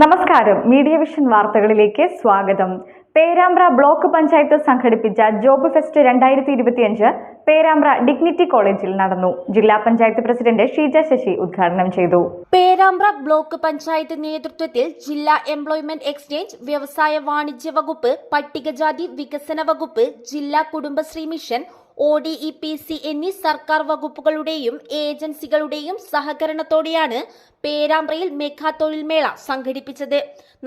നമസ്കാരം. Media vision വാർത്തകളിലേക്ക് സ്വാഗതം. പേരാമ്പ്ര ബ്ലോക്ക് പഞ്ചായത്ത് സംഘടിപ്പിച്ച ജോബ് ഫെസ്റ്റ് രണ്ടായിരത്തി ഇരുപത്തിയഞ്ച് പേരാമ്പ്ര ഡിഗ്നിറ്റി കോളേജിൽ നടന്നു. ജില്ലാ പഞ്ചായത്ത് പ്രസിഡന്റ് ഷീജ ശശി ഉദ്ഘാടനം ചെയ്തു. പേരാമ്പ്ര ബ്ലോക്ക് പഞ്ചായത്ത് നേതൃത്വത്തിൽ ജില്ലാ എംപ്ലോയ്മെന്റ് എക്സ്ചേഞ്ച് വ്യവസായ വാണിജ്യ വകുപ്പ് പട്ടികജാതി വികസന വകുപ്പ് ജില്ലാ Kudumbashree mission O D E P C എന്നീ സർക്കാർ വകുപ്പുകളുടെയും ഏജൻസികളുടെയും സഹകരണത്തോടെയാണ് പേരാമ്പ്രയിൽ മെഗാ തൊഴിൽമേള സംഘടിപ്പിച്ചത്.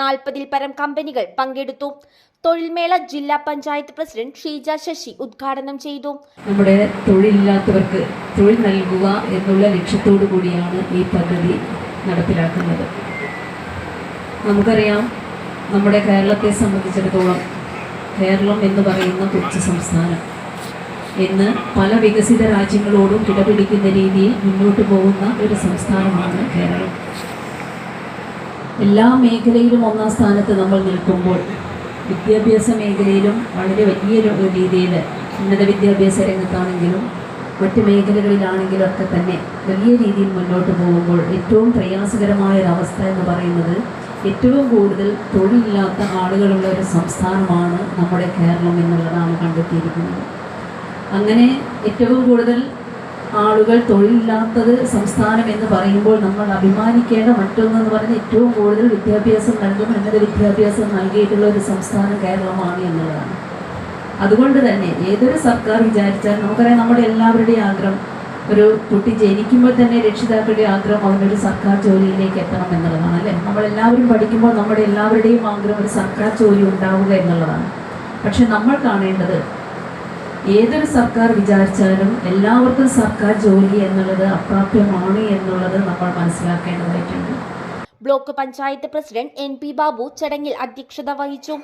നാൽപ്പതിൽ പരം കമ്പനികൾ പങ്കെടുത്തു. തൊഴിൽമേള ജില്ലാ പഞ്ചായത്ത് പ്രസിഡന്റ് ഷീജ ശശി ഉദ്ഘാടനം ചെയ്തു. നമ്മുടെ തൊഴിലില്ലാത്തവർക്ക് തൊഴിൽ നൽകുക എന്നുള്ള ലക്ഷ്യത്തോടു കൂടിയാണ് ഈ പദ്ധതി നടപ്പിലാക്കുന്നത്. നമുക്കറിയാം നമ്മുടെ കേരളത്തെ സംബന്ധിച്ചിടത്തോളം കേരളം എന്ന് പറയുന്ന കൊച്ചു സംസ്ഥാനം. ഇന്ന് പല വികസിത രാജ്യങ്ങളോടും കിടപിടിക്കുന്ന രീതിയിൽ മുന്നോട്ട് പോകുന്ന ഒരു സംസ്ഥാനമാണ് കേരളം. എല്ലാ മേഖലയിലും ഒന്നാം സ്ഥാനത്ത് നമ്മൾ നിൽക്കുമ്പോൾ വിദ്യാഭ്യാസ മേഖലയിലും വളരെ വലിയ രീതിയിൽ ഉന്നത വിദ്യാഭ്യാസ രംഗത്താണെങ്കിലും മറ്റ് മേഖലകളിലാണെങ്കിലും ഒക്കെ തന്നെ വലിയ രീതിയിൽ മുന്നോട്ട് പോകുമ്പോൾ ഏറ്റവും പ്രയാസകരമായ ഒരവസ്ഥ എന്ന് പറയുന്നത് ഏറ്റവും കൂടുതൽ തൊഴിലില്ലാത്ത ആളുകളുള്ള ഒരു സംസ്ഥാനമാണ് നമ്മുടെ കേരളം എന്നുള്ളതാണ് കണ്ടെത്തിയിരിക്കുന്നത്. അങ്ങനെ ഏറ്റവും കൂടുതൽ ആളുകൾ തൊഴിലില്ലാത്തത് സംസ്ഥാനം എന്ന് പറയുമ്പോൾ നമ്മൾ അഭിമാനിക്കേണ്ട മറ്റൊന്നെന്ന് പറഞ്ഞാൽ ഏറ്റവും കൂടുതൽ വിദ്യാഭ്യാസം നൽകും ഉന്നത വിദ്യാഭ്യാസം നൽകിയിട്ടുള്ള ഒരു സംസ്ഥാനം കേരളമാണ് എന്നുള്ളതാണ്. അതുകൊണ്ട് തന്നെ ഏതൊരു സർക്കാർ വിചാരിച്ചാൽ നമുക്കറിയാം നമ്മുടെ എല്ലാവരുടെയും ആഗ്രഹം ഒരു കുട്ടി ജനിക്കുമ്പോൾ തന്നെ രക്ഷിതാക്കളുടെ ആഗ്രഹം അവനൊരു സർക്കാർ ജോലിയിലേക്ക് എത്തണം എന്നുള്ളതാണ് അല്ലേ? നമ്മളെല്ലാവരും പഠിക്കുമ്പോൾ നമ്മുടെ എല്ലാവരുടെയും ആഗ്രഹം ഒരു സർക്കാർ ജോലി ഉണ്ടാവുക എന്നുള്ളതാണ്. പക്ഷെ നമ്മൾ കാണേണ്ടത് ഏതൊരു സർക്കാർ വിചാരിച്ചാലും എല്ലാവർക്കും സർക്കാർ ജോലി എന്നുള്ളത് അപ്രാപ്യമാണ് എന്നുള്ളത് നമ്മൾ മനസ്സിലാക്കേണ്ടതായിട്ടുണ്ട്. Block panchayat president N P Babu ചടങ്ങിൽ അധ്യക്ഷത വഹിച്ചു.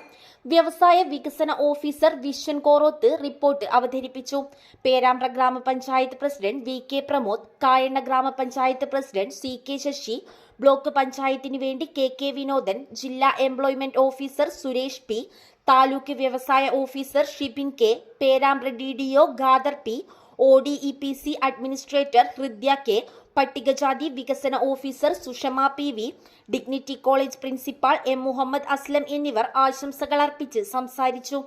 വ്യവസായ വികസന ഓഫീസർ വിശ്വൻ കോറോത്ത് റിപ്പോർട്ട് അവതരിപ്പിച്ചു. Perambra grama panchayat president V K Pramod Kayanna grama panchayat president C K Sasi block പഞ്ചായത്തിന് വേണ്ടി കെ കെ വിനോദൻ ജില്ലാ employment officer Suresh P taluk വ്യവസായ officer Shibin K Perambra D D O Khader P O D E P C administrator Hridya K പട്ടികജാതി വികസന officer Sushama P V dignity college principal M Muhammad Aslam എന്നിവർ ആശംസകൾ അർപ്പിച്ച് സംസാരിച്ചു.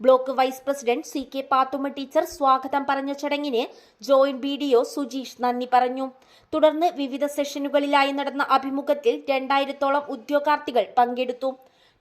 Block vice president C K Pathumma teacher സ്വാഗതം പറഞ്ഞ ചടങ്ങിന് joint B D O Sujeesh നന്ദി പറഞ്ഞു. തുടർന്ന് വിവിധ സെഷനുകളിലായി നടന്ന അഭിമുഖത്തിൽ രണ്ടായിരത്തോളം ഉദ്യോഗാർത്ഥികൾ പങ്കെടുത്തു.